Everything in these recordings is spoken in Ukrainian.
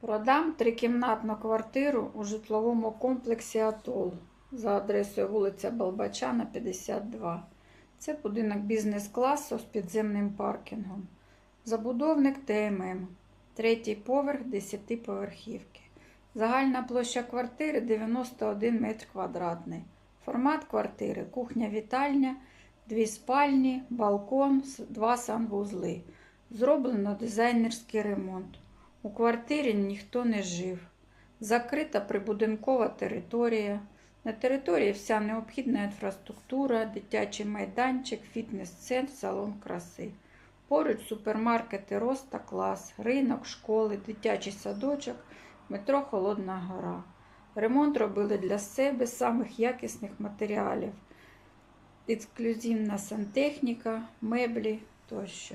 Продам трикімнатну квартиру у житловому комплексі Атол за адресою вулиця Балбачана, 52. Це будинок бізнес-класу з підземним паркінгом. Забудовник ТММ. Третій поверх 10-поверхівки. Загальна площа квартири 91 метр квадратний. Формат квартири кухня-вітальня, дві спальні, балкон, два санвузли. Зроблено дизайнерський ремонт. У квартирі ніхто не жив. Закрита прибудинкова територія. На території вся необхідна інфраструктура, дитячий майданчик, фітнес-центр, салон краси. Поруч супермаркети Роста Клас, ринок, школи, дитячий садочок, метро Холодна Гора. Ремонт робили для себе самих якісних матеріалів. Ексклюзивна сантехніка, меблі тощо.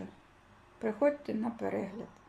Приходьте на перегляд.